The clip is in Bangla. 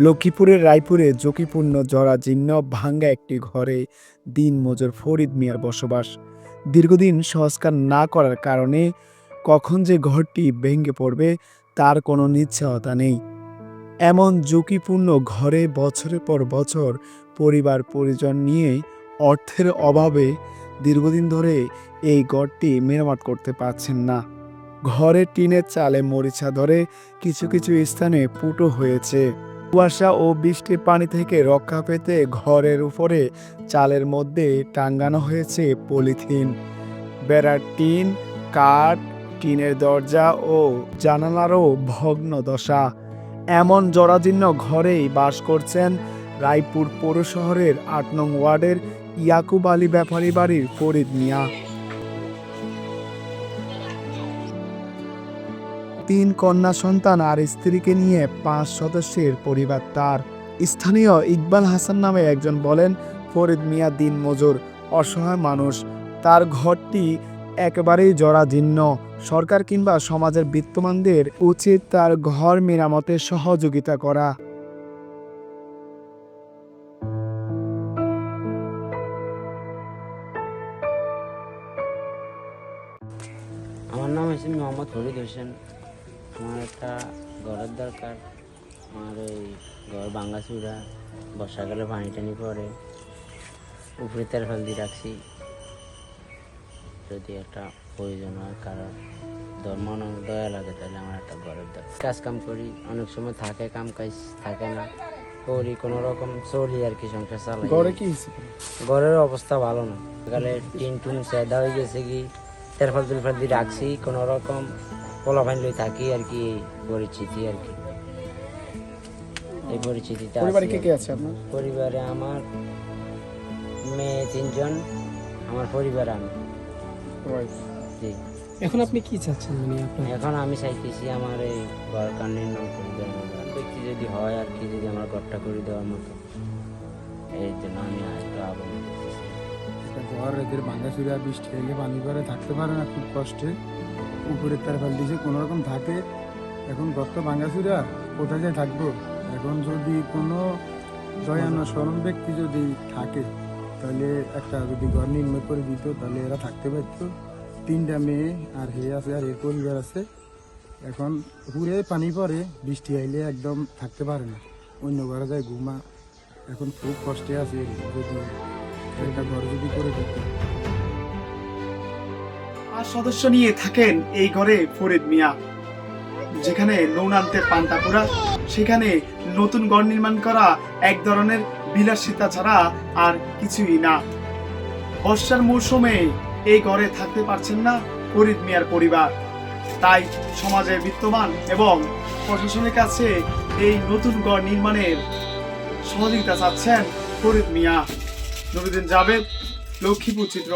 লক্ষ্মীপুরের রায়পুরে ঝুঁকিপূর্ণ, জরাজীর্ণ, ভাঙ্গা একটি ঘরে দিন মজুর ফরিদ মিয়ার বসবাস। দীর্ঘদিন সংস্কার না করার কারণে কখন যে ঘরটি ভেঙে পড়বে তার কোনো নিশ্চয়তা নেই। এমন ঝুঁকিপূর্ণ ঘরে বছরের পর বছর পরিবার পরিজন নিয়ে অর্থের অভাবে দীর্ঘদিন ধরে এই ঘরটি মেরামত করতে পারছেন না। ঘরে টিনের চালে মরিচা ধরে কিছু কিছু স্থানে পুটো হয়েছে। কুয়াশা ও বৃষ্টির পানি থেকে রক্ষা পেতে ঘরের উপরে চালের মধ্যে টাঙ্গানো হয়েছে পলিথিন। বেড়ার টিন, কাঠ, টিনের দরজা ও জানালারও ভগ্ন দশা। এমন জরাজীর্ণ ঘরেই বাস করছেন রায়পুর পৌর শহরের আট নং ওয়ার্ডের ইয়াকুব আলী ব্যাপারী বাড়ির ফরিদ মিয়া। তিন কন্যা সন্তান আর স্ত্রীকে নিয়ে পাঁচ সদস্যের পরিবার তার। স্থানীয় ইকবাল হাসান নামে একজন বলেন, ফরিদ মিয়া দিন মজুর, অসহায় মানুষ। তার ঘরটি একেবারেই জরাজীর্ণ। সরকার কিংবা সমাজের বিত্তমানদের উচিত তার ঘর মেরামতে সহযোগিতা করা। আমার নাম হচ্ছে মোহাম্মদ ফরিদ হোসেন। আমার একটা ঘরের দরকার। আমার এই ঘর ভাঙ্গা চূড়া বর্ষাকালে পানি টানি পরে উপরে তেরফাল দিয়ে রাখছি। যদি একটা প্রয়োজন হয় কারণ ধর্ম দয়া লাগে তাহলে আমার একটা ঘরের দরকার। কাজ কাম করি অনেক সময় থাকে কাম কাজ থাকে না। করি কোনো রকম চলি আর কি সংসার চালাই। ঘরে কি ঘরের অবস্থা ভালো না। সকালে টিন টুন সেদা হয়ে গেছে কি তেরফাল তুলফাল দিয়ে রাখছি কোনো রকম পোলাফাইন লই থাকি আর কি পরিচিতি আর কি। এই পরিচিতিতে আছি। পরিবারে কে কে আছে আপনার পরিবারে আমার মেয়ে তিনজন আমার পরিবার আমি। জি। এখন আপনি কি চাচ্ছেন মানে আপনার? এখন আমি চাইতেছি আমার এই ঘরটা নির্মাণ করে দেওয়ার মতো ব্যক্তি যদি হয় আর কি যদি আমার ঘরটা করে দেওয়ার মতো এই জন্য আমি একটু আবেদন ঘর এদের ভাঙা চুরা বৃষ্টি হলে পানি পরে থাকতে পারে না খুব কষ্টে? উপরে তার ফেল দিয়েছে। কোনো রকম থাকে। এখন ঘরটা ভাঙা চুরা কোথায় যায় থাকব? এখন যদি কোনো দয়ানো স্মরণ ব্যক্তি যদি থাকে, তাহলে একটা যদি ঘর নির্মাণ করে দিত, তাহলে এরা থাকতে পারতো। তিনটা মেয়ে আর হে আছে আর এর পরিবার আছে। এখন পুরে পানি পরে বৃষ্টি আইলে একদম থাকতে পারে না। অন্য ঘরে যায় ঘুমা। এখন খুব কষ্টে আছে একটা ঘর যদি করে দিত। পাঁচ সদস্য নিয়ে থাকেন এই ঘরে ফরিদ মিয়া। যেখানে আনতে পান্তাপুরা সেখানে নতুন ঘর নির্মাণ করা এক ধরনের বিলাসিতা ছাড়া আর কিছুই না। বর্ষার মৌসুমে এই ঘরে থাকতে পারছেন না ফরিদ মিয়ার পরিবার। তাই সমাজে বিত্তমান এবং প্রশাসনের কাছে এই নতুন ঘর নির্মাণের সহযোগিতা চাচ্ছেন ফরিদ মিয়া। নুরুদ্দিন জাভেদ লক্ষ্মীপুর চিত্র।